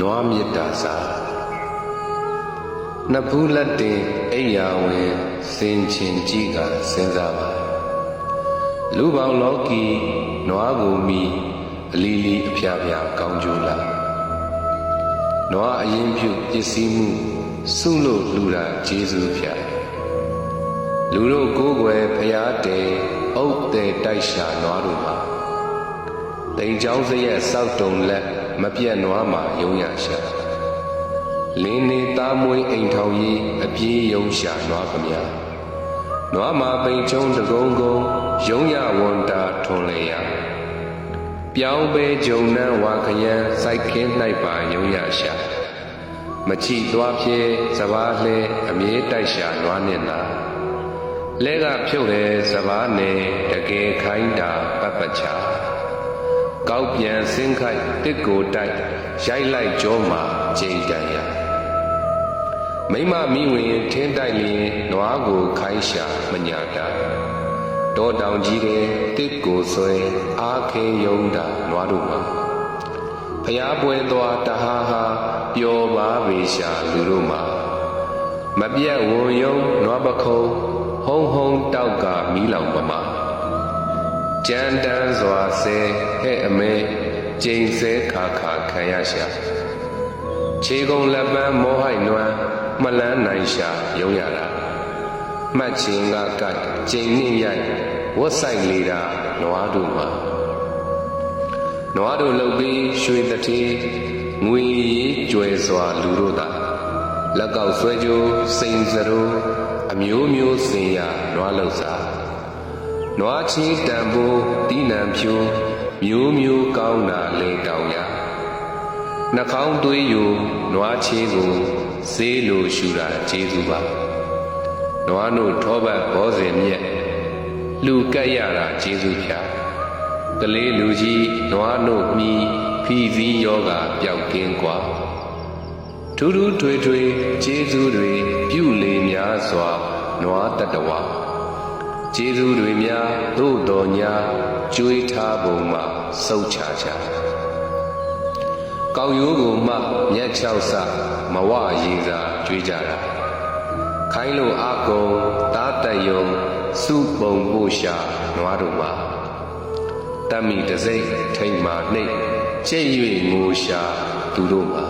နွားမြစ်တာစာနှစ်ဖူးလက်တင်အိယာဝင်စင်ချင်ကြည့်ကစဉ်းစားပါလူပေါင်းလောကီနွားကိုမီအလီလီအဖျားဖျားကောင်းကျိုးလာနွားအရင်ပြုပစ္စည်းမှုစုလို့လူတာကျေးဇူးဖျားလူတို့ကိုးကွယ်ဖျားတယ်အုတ်တဲ့တိုက်ရှာနွားတို့မှာ တိမ်ချောင်းစရက်စောက်တုံလက်မပြတ်နွားမှာယုံရရှာလင်းနေသားမွေးအိမ်ထောင်ကြီးအပြေးယုံရှာနွားခမညာနွားမှာပိန်ချုံတကုံကုံယုံရဝန်တာထွန်လေရပြောင်းပဲဂျုံနှန်းဝါခရန်စိုက်ခင်း၌ပါယုံရရှာမချီသွားဖြဲစဘာလှဲအမြဲတိုက်ရှာနွားနဲ့လားလဲကဖြုတ်တယ်စဘာနဲ့တကယ်ခိုင်းတာပပချာ ကောက်ပြန်ဆင်းခိုက်တစ်ကိုတိုက်ရိုက်လိုက်ကြောမှာချိန်တန်ရမိမမိဝင်ထင်းတိုက်လျင်နွားကိုခိုင်းရှာမညာတာတောတောင်ကြီးတဲ့တစ်ကိုဆွဲအားခဲယုံတာနွားတို့မှာဖျားပွဲသွားတဟာဟာပျော်ပါပေရှာလူတို့မှာမပြတ်ဝုံယုံနွားပခုံးဟုံဟုံတောက်ကမီးလောင်ပမာကြမ်းတမ်းစွာဆဲဟဲ့အမဲ ကျိန်ဆဲခါခါခံရရှာခြေကုံလက်ပန်းမောဟိုက်နွမ်းမလန်းနိုင်ရှာယုံရတာမှတ်ချင်းကကတ်ကျိန်နှင့်ရိုက်ဝတ်ဆိုင်လေတာနွားတို့မှာနွားတို့လှုပ်ပြီးရွှေတထေးငွေရေးကျွယ်စွာလူတို့သာလက်ကောက်ဆွဲကြိုးစိန်စရိုးအမျိုးမျိုးစင်ရနွားလောက်စားနွားချီတံပိုးတီးနံဖြိုး မျိုးမျိုးကောင်းတာလေတောင်ရနှာခေါင်းသွေးယူနွားချီကိုဈေးလိုရှူတာကျေးဇူးပါနွားတို့ထောပတ်ဘောဇင်မြက်လူကက်ရတာကျေးဇူးဖြာကလေးလူကြီးနွားတို့မြီဖီဖီယောဂပျောက်ကင်းกว่าထူးထူးထွေထွေကျေးဇူးတွေပြုလေများစွာနွားတတဝါ ကျေးဇူးတွေများသို့တော်ညာကျွေးထားပုံမှာစုတ်ချချကောက်ရိုးကိုမှမြက်ချောက်စမဝရေစာကျွေးကြတာခိုင်းလို့အကုံတားတယုံစုပုံပို့ရှာနွားတို့မှာတမီတစိမ့်ထိန်မာနှိတ်ကျိတ်၍ငိုရှာသူတို့မှာ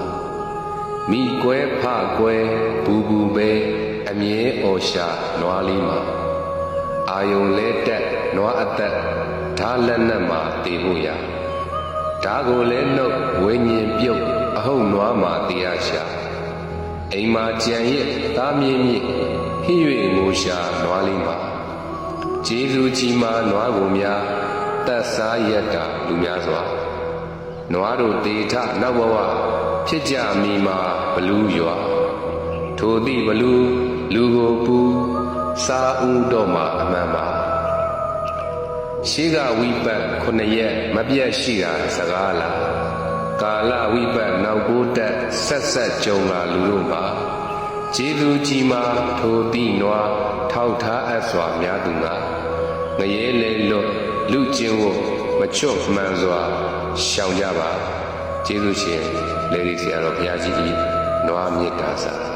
မိကွဲဖကွဲဘူဘူပဲအမြဲအော်ရှာနွားလေးမှာ အာယုံလဲတက်နွားအသက်ဓာလက်နက်မှာတည်ဖို့ရဓာကိုလဲနှုတ်ဝိညာဉ်ပြုတ်အဟုတ်နွားမှာတရားရှာအိမ်မှာကြံရဲ့သားမြင့်မြင့်ဟိ၍ငိုရှာနွားလေးမှာကျေးဇူးကြီးမားနွားကိုများတက်စားရတာလူများစွာနွားတို့တေထနောက်ဘဝဖြစ်ကြမိမှာဘလူးရွာထိုသည့်ဘလူးလူကိုပူ စာဦးတော့မှအမှန်ပါရှိကဝိပတ်ခုနှစ်ရက်မပြတ်ရှိတာစကားလားကာလဝိပတ်နောက်ကိုတက်ဆက်ဆက်ကြုံလာလူတို့မှာကျေးဇူးကြီးမားထိုသည့်နွားထောက်ထားအပ်စွာများသူကငရဲလေလွတ်လူကျင်ကိုမချွတ်မှန်စွာရှောင်ကြပါကျေးဇူးရှင်လေဒီဆရာတော်ဘုရားကြီးဤနွားမြတ်တာစာ